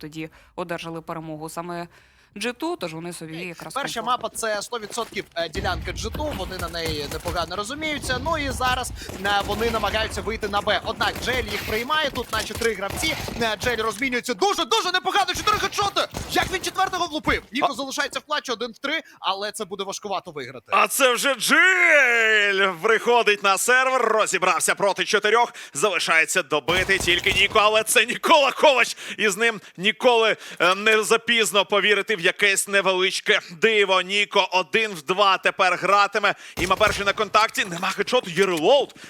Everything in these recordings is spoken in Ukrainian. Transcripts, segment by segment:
тоді одержали перемогу. Саме G2, тож вони собі якраз Перша комфортно. мапа це 100% е, ділянка G2, вони на неї непогано розуміються. Ну і зараз е, вони намагаються вийти на Б. Однак Джель їх приймає, тут наче три гравці. Е, Джель розмінюється дуже-дуже непогано. Чотири хедшоти! Як він четвертого влупив? Ніко залишається в клатчі один в три, але це буде важкувато виграти. А це вже Джиль приходить на сервер, розібрався проти чотирьох. Залишається добити тільки Ніко, але це Нікола Ковач. І з ним ніколи е, не запізно повірити в якесь невеличке диво. Ніко один в два тепер гратиме. Іма перший на контакті. Нема хедшоту, є.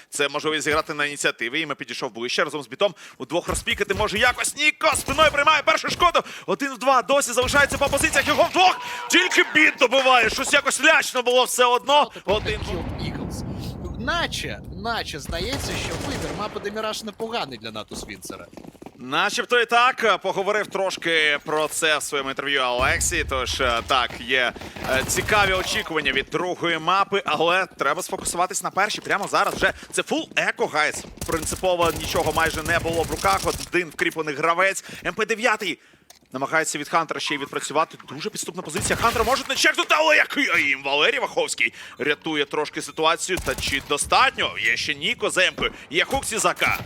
Це можливість зіграти на ініціативі. Іма підійшов ближче разом з бітом. Удвох розпікати може якось. Ніко спиною приймає першу шкоду. Один в два. Досі залишається по позиціях. Його вдвох. Тільки біт добиває. Щось якось лячно було все одно. Один. Наче, наче здається, що вибір мапи Деміраж непоганий для НАТО Свінцера. Начебто і так поговорив трошки про це в своєму інтерв'ю Олексій. Тож е, так, є е, цікаві очікування від другої мапи, але треба сфокусуватись на першій. Прямо зараз вже це фул еко, гайс. Принципово нічого майже не було в руках. Один вкріплений гравець. МП-9 намагається від Хантера ще й відпрацювати. Дуже підступна позиція. Хантера можуть не чекнути, але який їм Валерій Ваховський рятує трошки ситуацію. Та чи достатньо? Є ще Ніко з є Хуксі Зака.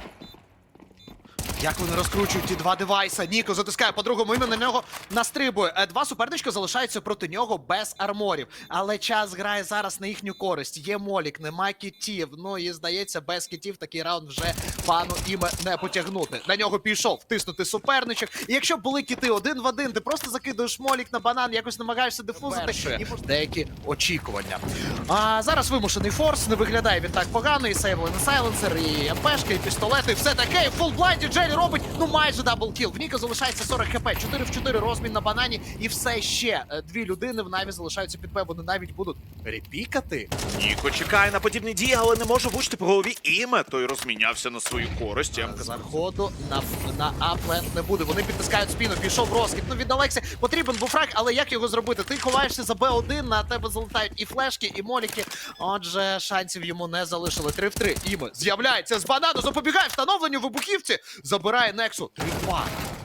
Як вони розкручують ті два девайса? Ніко затискає по-другому ім'я на нього настрибує. Е, Два суперничка залишаються проти нього без арморів. Але час грає зараз на їхню користь. Є молік, нема кітів. Ну і здається, без кітів такий раунд вже пану іме не потягнути. На нього пішов втиснути суперничок. І якщо були кіти один в один, ти просто закидуєш молік на банан, якось намагаєшся дифузити. І деякі очікування. А зараз вимушений форс, не виглядає він так погано. І сейвли на сайленсер, і МПшки, і пістолети, і все таке. І в фулблайнді Джелі робить ну майже даблкіл. В Ніка залишається 40 хп, 4 в 4 розмін на банані, і все ще е, дві людини в Наві залишаються під П. Вони навіть будуть репікати. Ніко чекає на подібні дії, але не може влучити по голові іме. Той розмінявся на свою користь. Емка Заходу на, на аплент не буде. Вони підтискають спину. Пішов розкид. Ну від Олекси потрібен був фраг, але як його зробити? Ти ховаєшся за Б1, на тебе залетають і флешки, і моліки. Отже, шансів йому не залишили. 3 в 3. Іме з'являється з банану, запобігає встановленню вибухівці. Забирає Нексу. 3-2.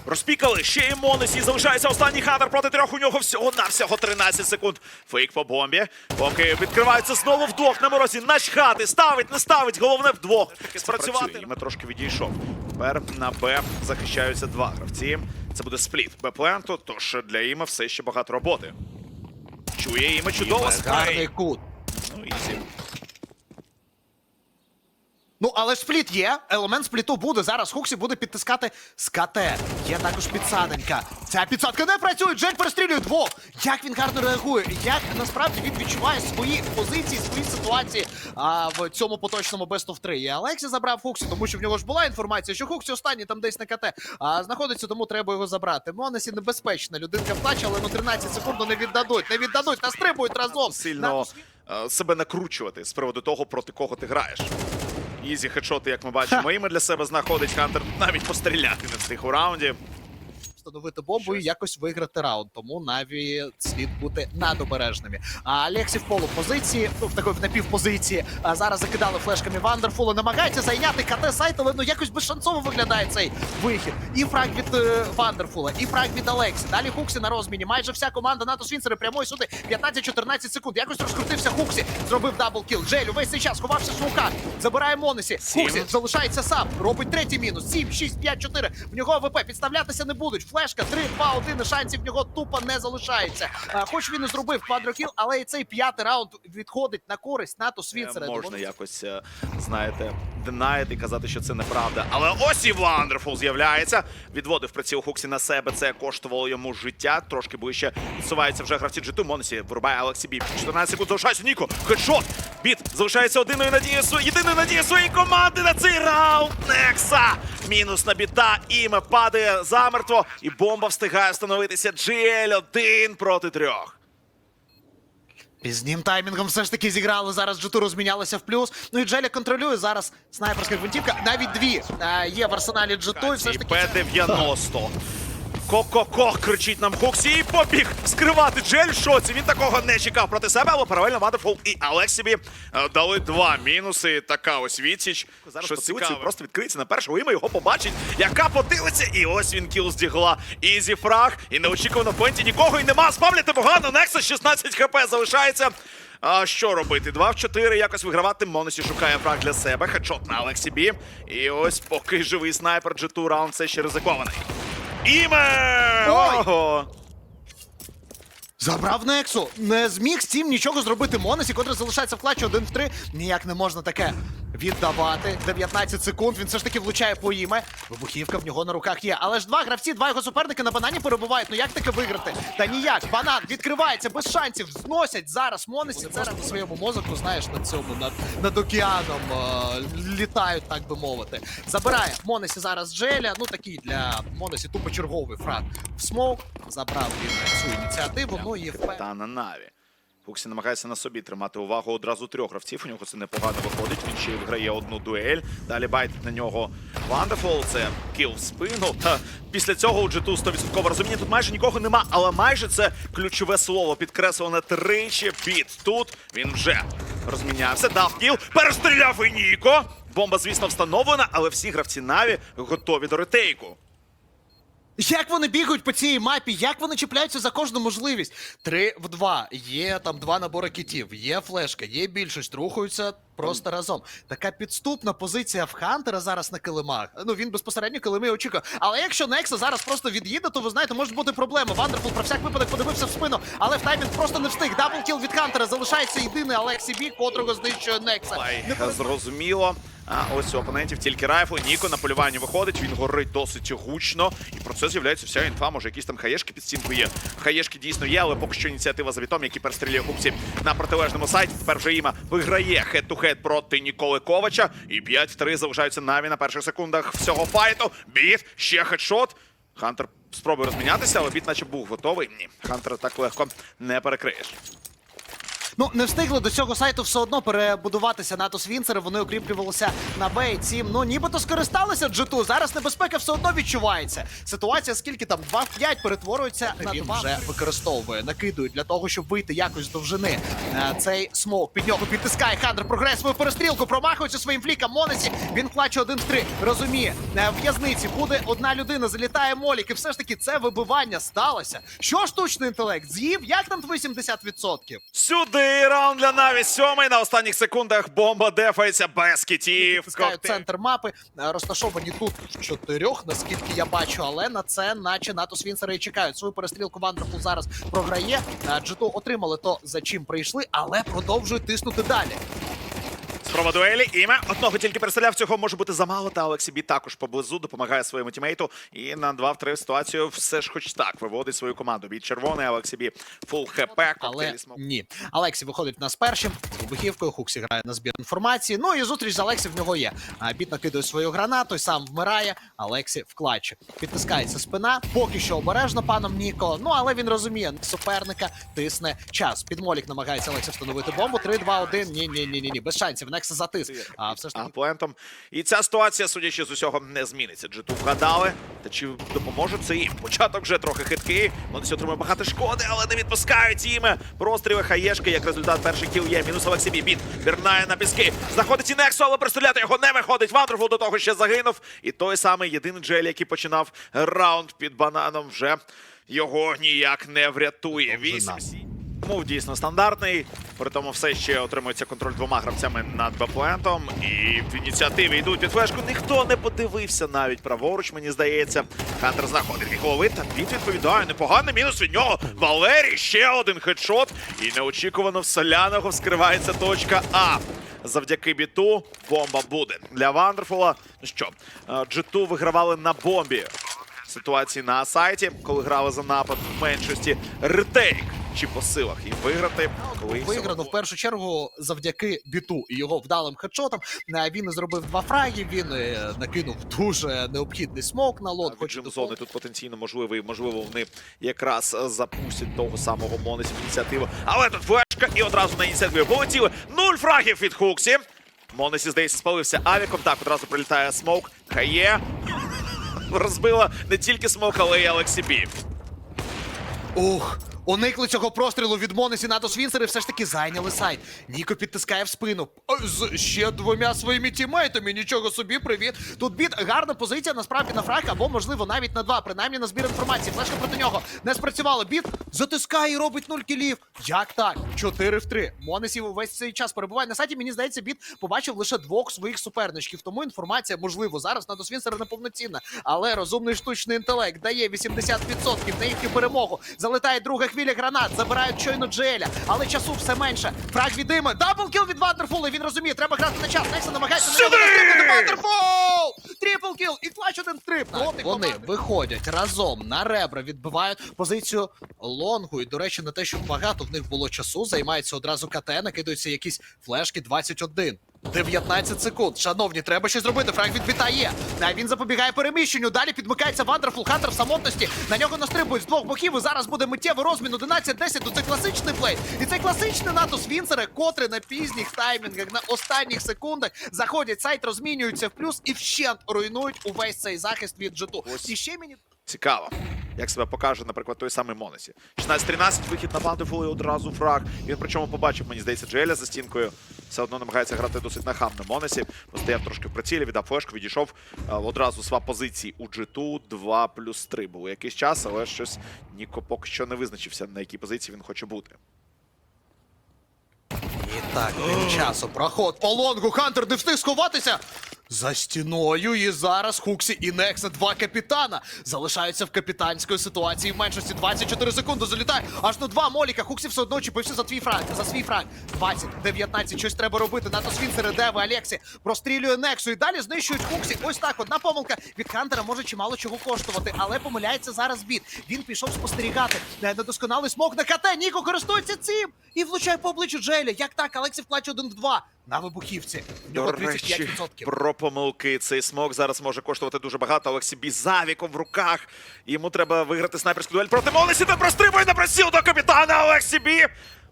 Розпікали ще і Монесі. Залишається останній хатер проти трьох. У нього всього навсього 13 секунд. Фейк по бомбі. Поки відкривається знову вдвох на морозі. Начхати. Ставить, не ставить. Головне вдвох. Спрацювати. Іме трошки відійшов. Тепер на Б захищаються два гравці. Це буде спліт Б пленту, тож для Іме все ще багато роботи. Чує Іме чудово Гарний кут. Ну, ізі. Ну, але ж спліт є. Елемент спліту буде. Зараз Хуксі буде підтискати з КТ. Є також підсаденька. Ця підсадка не працює. Джек перестрілює двох. Як він гарно реагує? Як насправді він відчуває свої позиції, свої ситуації а, в цьому поточному Best of 3. І Алексі забрав Хуксі, тому що в нього ж була інформація, що Хуксі останній там десь на КТ а, знаходиться, тому треба його забрати. Монесі небезпечна. Людинка втаче, але ну 13 секунд ну, не віддадуть. Не віддадуть. Настрибують разом. сильно е, себе накручувати з приводу того, проти кого ти граєш. Ізі хедшоти, як ми бачимо, іми для себе знаходить Хантер. Навіть постріляти не встиг у раунді. Встановити бомбу і якось виграти раунд. Тому Наві слід бути надобережними. А Алексі в полупозиції, ну в такої в напівпозиції. А зараз закидали флешками Вандерфула. Намагається зайняти КТ сайт, але ну якось безшансово виглядає цей вихід. І фраг від е, Вандерфула, і фраг від Алексі. Далі Хуксі на розміні. Майже вся команда НАТО Свінцери прямої сюди. 15-14 секунд. Якось розкрутився Хуксі. Зробив даблкіл. Джель увесь цей час ховався в. Забирає Монесі. Хуксі залишається сам. Робить третій мінус. 7, 6, 5, 4. В нього АВП. Підставлятися не будуть. Флешка 3, 2, 1. Шансів в нього тупо не залишається. Хоч він і зробив квадрокіл, але і цей п'ятий раунд відходить на користь НАТО Свінцера. Е, Можна якось, е, знаєте, денаїти і казати, що це неправда. Але ось і Вандерфул з'являється. Відводив приціл Хуксі на себе. Це коштувало йому життя. Трошки ближче відсуваються вже гравці G2. Монесі вирубає Алексі Бі. 14 секунд залишається Ніко. Хедшот. Біт залишається одиною надією єдиною надією своєї команди на цей раунд. Некса. Мінус на біта. Іме падає замертво. І бомба встигає встановитися. GL один проти трьох. Пізнім таймінгом все ж таки зіграли. Зараз G2 розмінялися в плюс. Ну і Джеля контролює зараз снайперська гвинтівка. Навіть дві е, є в арсеналі G2. І все ж таки П-90. Ко-ко-ко, кричить нам Хуксі і побіг скривати Джель шоці. Він такого не чекав проти себе, але паралельно Вандерфул і Алексібі е, дали два мінуси. Така ось відсіч. Зараз Що потилицею цікаве. просто відкриється на першого іма, його побачить, яка потилиця, і ось він кіл здігла. Ізі фраг, і неочікувано в поінті нікого і нема. Спавляти погано, Нексус 16 хп залишається. А що робити? 2 в 4, якось вигравати. Монесі шукає фраг для себе. Хедшот на Алексі Бі. І ось поки живий снайпер G2 раунд все ще ризикований. Іме! Ой! Ого! Забрав Нексу. Не зміг з цим нічого зробити Монесі, котрий залишається в клатчі 1 в 3. Ніяк не можна таке віддавати. 19 секунд. Він все ж таки влучає по іме. Вибухівка в нього на руках є. Але ж два гравці, два його суперники на банані перебувають. Ну як таке виграти? Та ніяк. Банан відкривається без шансів. Зносять зараз Монесі. Це на своєму мозоку, знаєш, на цьому, над, над океаном е, літають, так би мовити. Забирає Монесі зараз Джеля. Ну такий для Монесі тупо черговий фраг в смоук. Забрав він цю ініціативу. Ну і впевнений. Та на наві. Фуксі намагається на собі тримати увагу одразу трьох гравців. У нього це непогано виходить. Він ще виграє одну дуель. Далі байтить на нього Вандефол. Це кіл в спину. Та після цього у G2 100% розуміння. Тут майже нікого нема, але майже це ключове слово. Підкреслене тричі. Біт тут. Він вже розмінявся. Дав кіл. Перестріляв і Ніко. Бомба, звісно, встановлена, але всі гравці Наві готові до ретейку. Як вони бігають по цій мапі, як вони чіпляються за кожну можливість? Три в два. Є там два набори кітів, є флешка, є більшість, рухаються просто разом. Така підступна позиція в Хантера зараз на килимах. Ну він безпосередньо килими очікує. Але якщо Некса зараз просто від'їде, то ви знаєте, може бути проблема. Вандерфул про всяк випадок подивився в спину, але в таймінг просто не встиг. Даблкіл від Хантера залишається єдиний Алексі Бі, котрого знищує Некса. Не зрозуміло. А ось у опонентів тільки райфл. Ніко на полюванні виходить. Він горить досить гучно. І про це з'являється вся інфа. Може, якісь там хаєшки під стінкою є. Хаєшки дійсно є, але поки що ініціатива за вітом, який перестрілює хупці на протилежному сайті. Тепер вже іма виграє хед-ту-хед проти Ніколи Ковача. І 5-3 залишаються наві на перших секундах всього файту. Біт, ще хедшот. Хантер спробує розмінятися, але біт наче був готовий. Ні, Хантера так легко не перекриєш. Ну, не встигли до цього сайту все одно перебудуватися Натус Вінцери. Вони окріплювалися на Б і Тім. Ну, нібито скористалися G2. Зараз небезпека все одно відчувається. Ситуація, скільки там 2 в 5 перетворюється на Він вже використовує, накидують для того, щоб вийти якось з довжини. Е, Цей смок під нього підтискає. Хандер програє свою перестрілку, промахується своїм фліком. Монесі. Він клаче один в три. Розуміє, е, в в'язниці буде одна людина, залітає Молік. І все ж таки це вибивання сталося. Що штучний інтелект? З'їв? Як там твої 70%? Сюди раунд для Наві. Сьомий на останніх секундах бомба дефається без кітів. Пускають центр мапи, е, розташовані тут в чотирьох, наскільки я бачу, але на це, наче НАТО Свінсери і чекають. Свою перестрілку Вандерфул зараз програє. Е, Джиту отримали то, за чим прийшли, але продовжують тиснути далі. Спроба дуелі. Іме одного тільки перестріляв. Цього може бути замало. Та Олексій Бі також поблизу допомагає своєму тімейту. І на 2 в 3 ситуацію все ж хоч так виводить свою команду. Бій червоний, Олексій Бі фул хп. Але ні. Алексі виходить в нас першим з вибухівкою. Хуксі грає на збір інформації. Ну і зустріч з Алексі в нього є. Біт накидує свою гранату, сам вмирає. Алексі в клатчі. Підтискається спина. Поки що обережно паном Ніко. Ну але він розуміє, суперника тисне час. Підмолік намагається Алексі встановити бомбу. 3-2-1. Ні, ні, ні, ні, ні. Без шансів. Алекса затис. А все ж таки... Плентом. І ця ситуація, судячи з усього, не зміниться. Джиту вгадали. Та чи допоможе це їм? Початок вже трохи хиткий. Вони отримує багато шкоди, але не відпускають їм. Простріли хаєшки. Як результат, перший кіл є. Мінус Олексій Біт Вірнає на піски. Знаходить і Нексо, але пристріляти його не виходить. Вандерфул до того ще загинув. І той самий єдиний Джелі, який починав раунд під бананом, вже його ніяк не врятує. 8-7. Мув дійсно стандартний. При тому все ще отримується контроль двома гравцями над Баплентом. І в ініціативі йдуть під флешку. Ніхто не подивився навіть праворуч, мені здається. Хантер знаходить голови. Та від відповідає. Непоганий мінус від нього. Валерій ще один хедшот. І неочікувано в соляного вскривається точка А. Завдяки біту бомба буде. Для Вандерфула. Ну що, е, G2 вигравали на бомбі. Ситуації на сайті, коли грали за напад в меншості. Ретейк чи по силах їм виграти, коли Виграно в першу чергу завдяки біту і його вдалим хедшотам. Е, Він зробив два фраги. Він е, накинув дуже необхідний смок на лот. Хоч зони тут потенційно можливий, можливо, вони якраз е, запустять того самого Монесі в ініціативу. Але тут флешка і одразу на ініціативі полетіли. Нуль фрагів від Хуксі. Монесі, здається, спалився авіком. Так, одразу прилітає смоук. Хає. розбила не тільки смок, але й Алексі Бі. Ух, уникли цього прострілу від Монесі НАТО Свінсери все ж таки зайняли сайт. Ніко підтискає в спину. З ще двома своїми тімейтами. Нічого собі, привіт. Тут біт гарна позиція насправді на фраг, або можливо навіть на два, принаймні на збір інформації. Флешка проти нього не спрацювала. Біт затискає і робить нуль кілів. Як так? 4 в 3. Монесі весь цей час перебуває на сайті. Мені здається, біт побачив лише двох своїх суперничків. Тому інформація, можливо, зараз на Свінсера неповноцінна. Але розумний штучний інтелект дає 80% на їхню перемогу. Залетає друга хвиля гранат, забирають щойно Джеля, але часу все менше. Фраг від Іми. Даблкіл від Вандерфула. Він розуміє, треба грати на час. Некса намагається на нього Вандерфул! Трипл кіл і клач один стрип. Вони виходять разом на ребра, відбивають позицію лонгу. І, до речі, на те, що багато в них було часу, займається одразу КТ, накидаються якісь флешки 21. 19 секунд. Шановні, треба щось зробити. Фраг відбита є. А Він запобігає переміщенню. Далі підмикається Вандерфул Хантер в самотності. На нього настрибують з двох боків. І зараз буде миттєвий розмін 11-10. Ну це класичний плей. І це класичний натус Вінсера, котрий на пізніх таймінгах, на останніх секундах заходять сайт, розмінюються в плюс і вщент руйнують увесь цей захист від джету. І ще мені Цікаво, як себе покаже, наприклад, той самий Монесі. 16-13, вихід на Вандефул і одразу фраг. Він причому побачив, мені здається, Джеля за стінкою. Все одно намагається грати досить нахабно. Монесі постояв трошки в прицілі, віддав флешку, відійшов е, одразу свап позиції у G2 2 плюс 3. Було якийсь час, але щось Ніко поки що не визначився, на якій позиції він хоче бути. І так, тим часом проход по лонгу. Хантер не встиг сховатися. За стіною і зараз Хуксі і Некса, два капітана, залишаються в капітанської ситуації в меншості 24 секунди. Залітає аж на два моліка. Хуксі все одно чіпився за твій франк, за свій франк. 20, 19, щось треба робити. Нато Свінцери, Деви, Алексі прострілює Нексу і далі знищують Хуксі. Ось так, одна помилка від Хантера може чимало чого коштувати, але помиляється зараз біт. Він пішов спостерігати. Не- Недосконалий смок на КТ. Ніко користується цим і влучає по обличчю Джеля. Як так? Алексі вклаче один в два на вибухівці. В нього До 35%. про помилки. Цей смок зараз може коштувати дуже багато. Олексій Бі з авіком в руках. Йому треба виграти снайперську дуель проти Молесі Та прострибує на просіл до капітана Олексій Бі.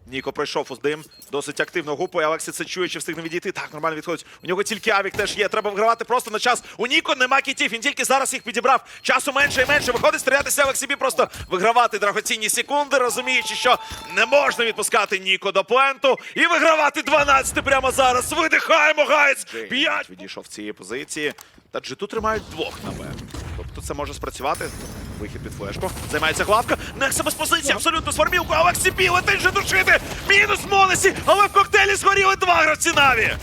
Ніко пройшов у дим, досить активно гупує. Олексій це чує, чи встигне відійти. Так, нормально відходить. У нього тільки авік теж є. Треба вигравати просто на час. У Ніко нема кітів. Він тільки зараз їх підібрав. Часу менше і менше. Виходить стрілятися Олексій Бі, просто вигравати драгоцінні секунди, розуміючи, що не можна відпускати Ніко до пленту і вигравати 12 прямо зараз. Видихаємо, гайц! П'ять відійшов цієї позиції. Та джиту тримають двох на Б. Тобто це може спрацювати. Вихід під флешку. Займається главка. Некса без позиції, абсолютно сформілку. Олексій Пі летить же душити. Мінус Монесі, але в коктейлі згоріли два гравці Наві.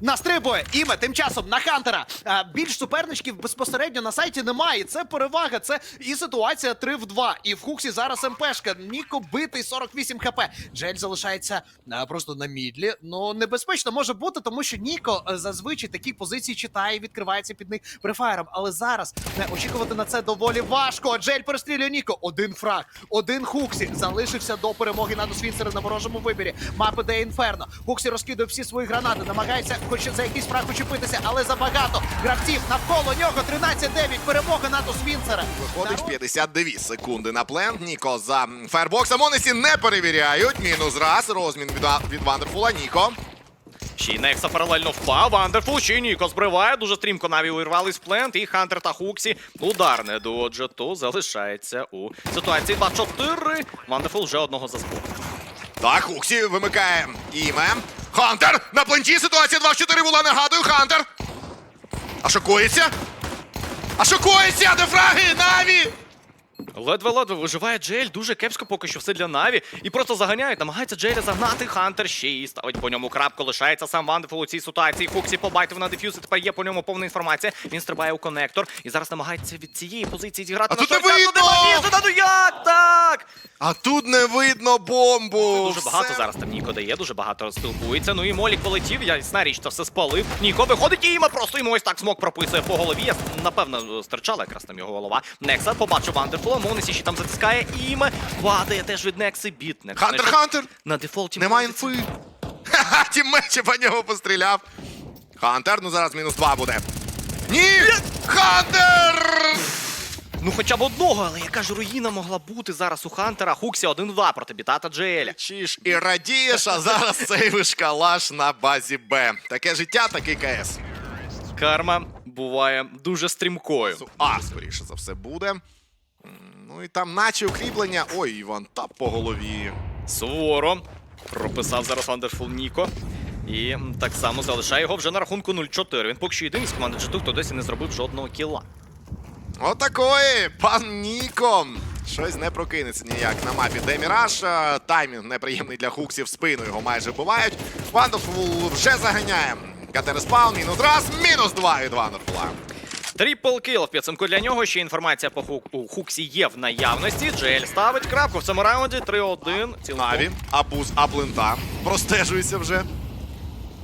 Настрибує іме тим часом на Хантера. А, більш суперничків безпосередньо на сайті немає. Це перевага. Це і ситуація 3 в 2. І в Хуксі зараз МПшка. Ніко битий 48 хп. Джель залишається а, просто на мідлі. Ну небезпечно може бути, тому що Ніко е, зазвичай такі позиції читає і відкривається під них префайром. Але зараз не очікувати на це доволі важко. Джель перестрілює Ніко. Один фраг, один Хуксі залишився до перемоги над Свінсера на ворожому вибірі. Мапи де інферно. Хуксі розкидує всі свої гранати, намагається хоч за якийсь фраг учепитися, але забагато гравців навколо нього. 13-9. Перемога над Свінсера. Виходить 52 секунди на плент. Ніко за фаербоксом. Монесі не перевіряють. Мінус раз. Розмін від, від Вандерфула. Ніко. Ще й Некса паралельно впав. Вандерфул ще й Ніко збриває. Дуже стрімко наві увірвались в плент. І Хантер та Хуксі. Ударне до Джету залишається у ситуації 2-4. Вандерфул вже одного заспав. Так, Хуксі вимикає іме. Хантер! На пленті ситуація 2 в 4 була. Нагадую, Хантер. А що коїться? А що коїться? Де? Наві! Ледве-ледве виживає Джель, дуже кепсько поки що все для Наві. І просто заганяють, намагається Джеля загнати. Хантер ще й ставить по ньому крапку. Лишається сам Вандефул у цій ситуації. Фуксі побайтив на дефюз, і тепер є по ньому повна інформація. Він стрибає у конектор і зараз намагається від цієї позиції зіграти. А на тут не видно! Нема місця, ну як так? А тут не видно бомбу. Дуже багато Все. зараз там Ніко дає, дуже багато спілкується. Ну і Молік полетів, ясна річ, це все спалив. Ніко виходить і іма просто йому ось так смок прописує по голові. Я, напевно, стирчала якраз там його голова. Некса побачив Вандерфула, Монесі ще там затискає іме. Падає теж від Некси біт. Некс Хантер, Хантер! На дефолті. Нема інфи. Ха-ха, тіммечі по нього постріляв. Хантер, ну зараз мінус 2 буде. Ні! Хантер! Ну хоча б одного, але яка ж руїна могла бути зараз у Хантера. Хуксі 1-2 проти біта та Джеля. Чиш і радієш, а зараз цей вишкалаш на базі Б. Таке життя, такий КС. карма буває дуже стрімкою. А, скоріше за все буде. Ну і там наче укріплення. Ой, Іван, тап по голові. Суворо. Прописав зараз Wonderful Ніко. І так само залишає його вже на рахунку 0-4. Він поки що єдиний з команди G2, хто досі не зробив жодного кіла. Отакої, пан Ніко. Щось не прокинеться ніяк на мапі Деміраж. Е, Таймінг неприємний для хуксів, спину його майже бувають. Вандерфул вже заганяє. КТ спаун, мінус раз, мінус два від Вандерфула. Трипл кіл в підсумку для нього. Ще інформація по хук... у Хуксі є в наявності. Джель ставить крапку в цьому раунді 3-1. Цілком. Наві, Абуз, Аблента. Простежується вже.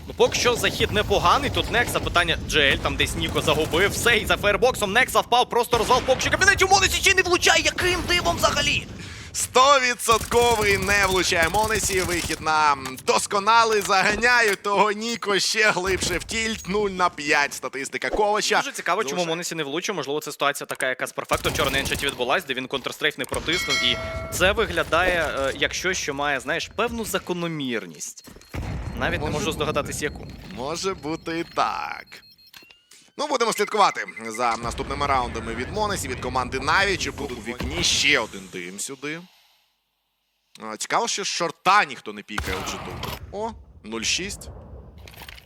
Ну, поки що захід непоганий. Тут Некса питання Джель, там десь Ніко загубив. Все, і за фаєрбоксом Некса впав, просто розвал поки що кабінетів Монесі ще не влучає. Яким дивом взагалі? Стовідсотковий не влучає Монесі. Вихід на досконалий. Заганяють того Ніко ще глибше в тільт. 0 на 5 статистика Ковача. Дуже цікаво, чому Монесі не влучив. Можливо, це ситуація така, яка з перфекту вчора на еншаті відбулась, де він контрстрейф не протиснув. І це виглядає е, як щось, що має, знаєш, певну закономірність. Навіть не можу бути. здогадатись, яку. Може бути і так. Ну, будемо слідкувати за наступними раундами від Монесі, від команди Наві. Чи буде у вікні ще один дим сюди. Цікаво, що шорта ніхто не пікає у джиту. О, 0-6.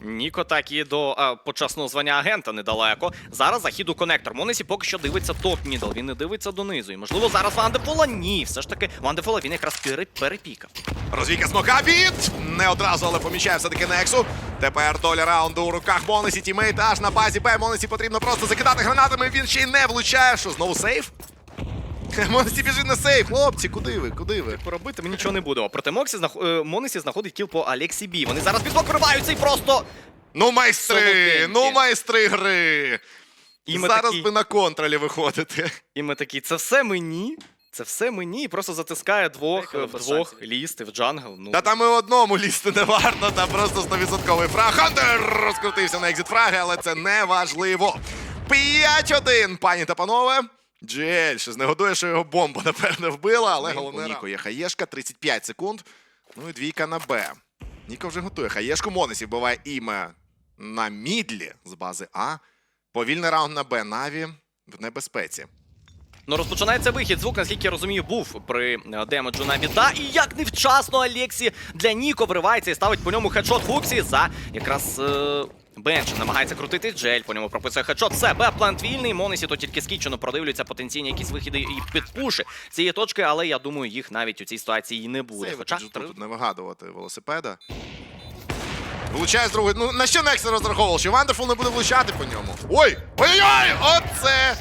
Ніко так і до а, почесного звання агента недалеко. Зараз захід у конектор. Монесі поки що дивиться топ мідл. Він не дивиться донизу. І можливо зараз Вандефола? Ні, все ж таки Вандефола він якраз пере- перепікав. Розвійка смока від! Не одразу, але помічає все-таки Нексу. Тепер доля раунду у руках Монесі. Тімейт аж на базі Б. Монесі потрібно просто закидати гранатами. Він ще й не влучає. Що, знову сейф? Монесі біжить на сейф. Хлопці, куди ви? Куди ви? Поробити ми нічого не будемо. Проти Моксі знах... е, Монесі знаходить кіл по Алексі Бі. Вони зараз підбок вириваються і просто. Ну, майстри! Ну, майстри гри! І ми Зараз такі- би на контролі виходити. І ми такі, це все мені. Це все мені, і просто затискає двох в двох шансів. в джангл. Ну Та там і одному лізти не варто, там просто 100% фраг. Хантер розкрутився на екзит фраги, але це не важливо. 5-1, пані та панове. Джель, щось не годує, що його бомба, напевно, вбила, але головне. Ніко є хаєшка, 35 секунд. Ну і двійка на Б. Ніко вже готує. Хаєшку Монесі вбиває іме на мідлі з бази А. Повільний раунд на Б. Наві в небезпеці. Ну, розпочинається вихід. Звук, наскільки я розумію, був при е, демеджу на біда. І як невчасно Алексі для Ніко вривається і ставить по ньому хедшот Хуксі за якраз. Е... Бенч намагається крутити джель, по ньому прописує хедшот. Все, Б плант вільний. Монесі то тільки скічено продивлюються потенційні якісь вихіди і підпуші цієї точки, але я думаю, їх навіть у цій ситуації і не буде. Сейв Хоча Хоча три- тут не вигадувати велосипеда. Влучає з другої. Ну на що Некс розраховував? Що Вандерфул не буде влучати по ньому? Ой! Ой-ой! Оце!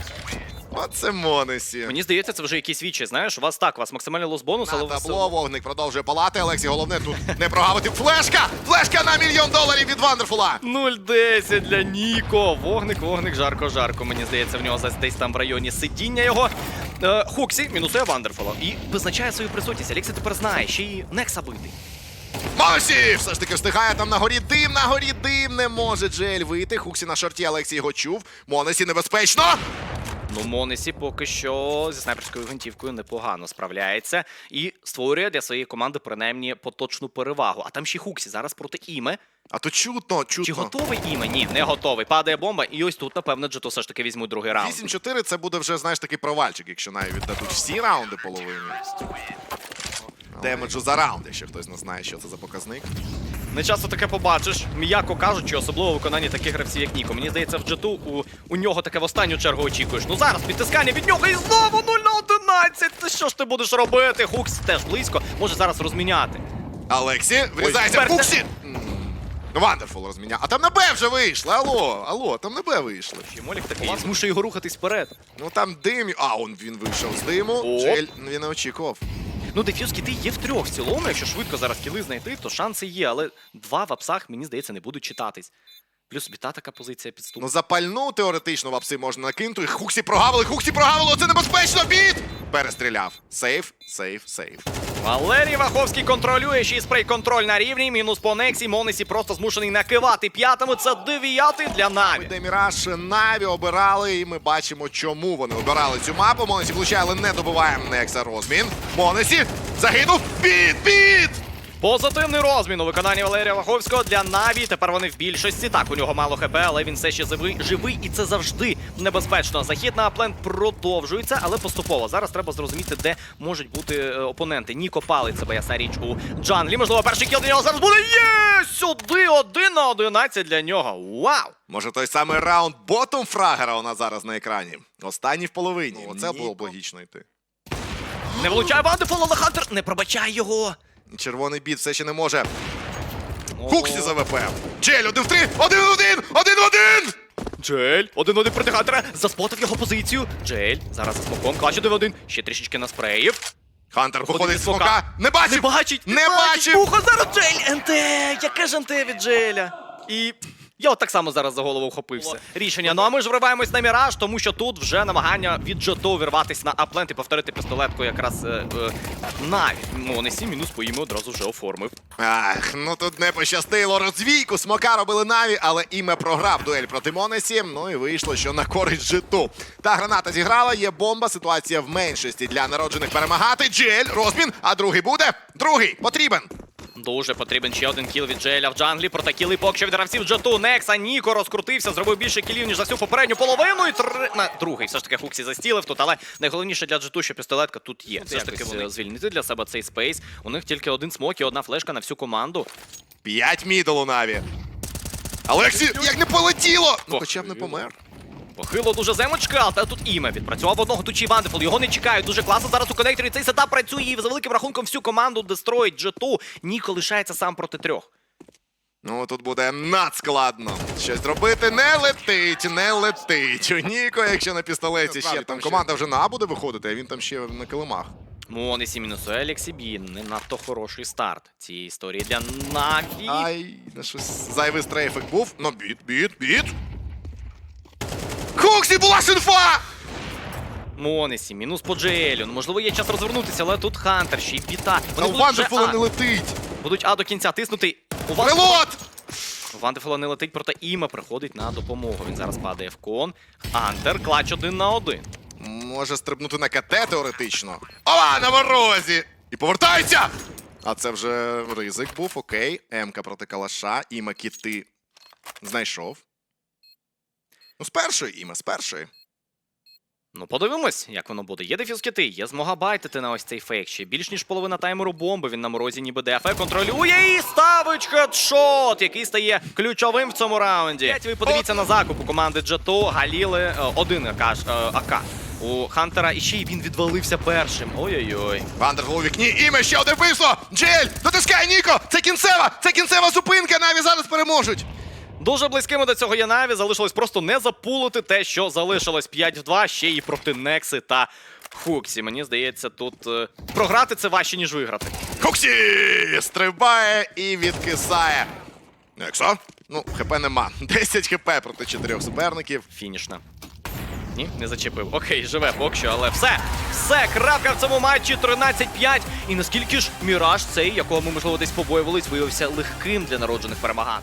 Оце Монесі. Мені здається, це вже якісь вічі. Знаєш, у вас так, у вас максимальний лос бонус, але На ви все табло вогник продовжує палати. Олексій, головне тут не прогавити. Флешка! Флешка на мільйон доларів від Вандерфула! 0-10 для Ніко. Вогник, вогник, жарко, жарко. Мені здається, в нього десь- десь там в районі сидіння його. Е, Хуксі мінусує Вандерфола і визначає свою присутність. Алексі тепер знає, ще й Некса битий. Монесі! Все ж таки встигає там на горі дим, на горі дим не може Джель вийти. Хуксі на шорті, Олексій його чув. Монесі небезпечно! Ну, Монесі поки що зі снайперською гвинтівкою непогано справляється і створює для своєї команди принаймні поточну перевагу. А там ще Хуксі зараз проти Іме. А то чутно, чутно. Чи готовий Іме? Ні, не готовий. Падає бомба, і ось тут, напевно, Джето все ж таки візьмуть другий раунд. 8-4 це буде вже, знаєш, такий провальчик, якщо навіть віддадуть всі раунди половини. Демеджу за раунд, якщо хтось не знає, що це за показник. Не часто таке побачиш, м'яко кажучи, особливо у виконанні таких гравців, як Ніко. Мені здається, в джету у, у нього таке в останню чергу очікуєш. Ну зараз підтискання від нього і знову 0 на 11. Ти що ж ти будеш робити? Хукс теж близько, може зараз розміняти. Алексі, врізається Ой, в Фуксі! Вандерфул розміняв. А там на Б вже вийшли. Алло, алло, там на Б вийшли. І Молік такий змушує його рухатись вперед. Ну там дим. А, он він вийшов з диму. Джель він не очікував. Ну, дефюз кіти є в трьох в цілому. Якщо швидко зараз кіли знайти, то шанси є, але два в апсах, мені здається, не будуть читатись. Плюс біта така позиція підступна. Ну запальну теоретично в апси можна накинути. Хуксі прогавили, Хуксі прогавили, це небезпечно, біт! Перестріляв. Сейф, сейф, сейф. Валерій Ваховський контролює ще й спрей-контроль на рівні. Мінус по Нексі. Монесі просто змушений накивати п'ятими. Це дев'ятий для Наві. Де Міраж Наві обирали, і ми бачимо, чому вони обирали цю мапу. Монесі влучає, але не добиває Некса розмін. Монесі загинув. Біт, біт! Позитивний розмін у виконанні Валерія Ваховського для Наві. Тепер вони в більшості. Так, у нього мало хп, але він все ще живий, живий і це завжди небезпечно. Захід на аплен продовжується, але поступово. Зараз треба зрозуміти, де можуть бути е, опоненти. Ніко палить себе, ясна річ у джанглі. Можливо, перший кіл для нього зараз буде. Є! Сюди один на 11 для нього. Вау! Може, той самий раунд ботом фрагера у нас зараз на екрані. Останній в половині. Оце було б логічно йти. Не влучає Вандефол, але Хантер не пробачає його. Червоний біт все ще не може. Куксі за ВП. Джель, один в три, один в один, один в один! Джель, один-один проти Хантера, заспотив його позицію. Джель, зараз за смоком, клач один в один, ще трішечки на спреїв. Хантер виходить з смока. Не бачив! Не бачить, Не бачив! Ухо зараз Джель, НТ, яке ж НТ від Джеля. І я от так само зараз за голову вхопився. Рішення. Ну а ми ж вриваємось на міраж, тому що тут вже намагання від Джото вірватися на аплент і повторити пістолетку якраз е, е, Наві. Ну, не сім мінус по ім'ю одразу вже оформив. Ах, ну тут не пощастило розвійку. Смока робили Наві, але іме програв дуель проти Монесі. Ну і вийшло, що на користь житу. Та граната зіграла, є бомба. Ситуація в меншості для народжених перемагати. Джель, розмін, а другий буде. Другий потрібен. Дуже потрібен ще один кіл від Джеля в джанглі. Проте кіли поки що від гравців Джету. Некса Ніко розкрутився, зробив більше кілів, ніж за всю попередню половину. І три... на другий все ж таки Фуксі застілив тут. Але найголовніше для Джету, що пістолетка тут є. Все ж таки вони звільнити для себе цей спейс. У них тільки один смок і одна флешка на всю команду. П'ять мідл у Наві. Алексі, як не полетіло! Ну, хоча б не помер. Похило дуже земочка, але тут іме відпрацював одного тучі Вандефул. Його не чекають. Дуже класно. Зараз у коннекторі цей сетап працює і за великим рахунком всю команду дестроїть Джету. Ніко лишається сам проти трьох. Ну тут буде надскладно. Щось зробити не летить, не летить. У Ніко, якщо на пістолеті ще там команда вже на А буде виходити, а він там ще на килимах. Монесі мінусу Еліксі Бі. Не надто хороший старт цієї історії для Наві. Ай, на щось зайвий стрейфик був. Ну, біт, біт, біт. Куксі була синфа! Монесі, мінус по Джеелю. Ну, можливо, є час розвернутися, але тут Хантер ще й біта. Та Вони у будуть, вже а, не летить. будуть А до кінця тиснути. У Ван- Прилот! у Вандефола не летить, проте Іма приходить на допомогу. Він зараз падає в кон. Хантер, клач один на один. Може стрибнути на КТ теоретично. Ова, на морозі! І повертається! А це вже ризик був, окей. Емка проти калаша, іма кіти знайшов. Ну, з першої, іма, з першої. Ну, подивимось, як воно буде. Є дефюз кити, є змога байтити на ось цей фейк. Ще більш ніж половина таймеру бомби. Він на морозі ніби ДФ контролює і ставить хедшот, який стає ключовим в цьому раунді. Ви подивіться на закуп у команди Джето, Галіли, е, один АК, е, АК. У Хантера і ще й він відвалився першим. Ой-ой-ой. Вандергл у вікні, іме ще одне вбивство! Джель! Дотискай, Ніко! Це кінцева! Це кінцева зупинка! Наві зараз переможуть! Дуже близькими до цього є Наві. Залишилось просто не запулити те, що залишилось 5 в 2, ще і проти Некси та Хуксі. Мені здається, тут е, програти це важче, ніж виграти. Куксі! Стрибає і відкисає. Нексо? Ну, хп нема. 10 хп проти 4 суперників. Фінішна. Ні, не зачепив. Окей, живе поки що, але все. Все, крапка в цьому матчі 13-5. І наскільки ж міраж цей, якого ми, можливо, десь побоювались, виявився легким для народжених перемагань.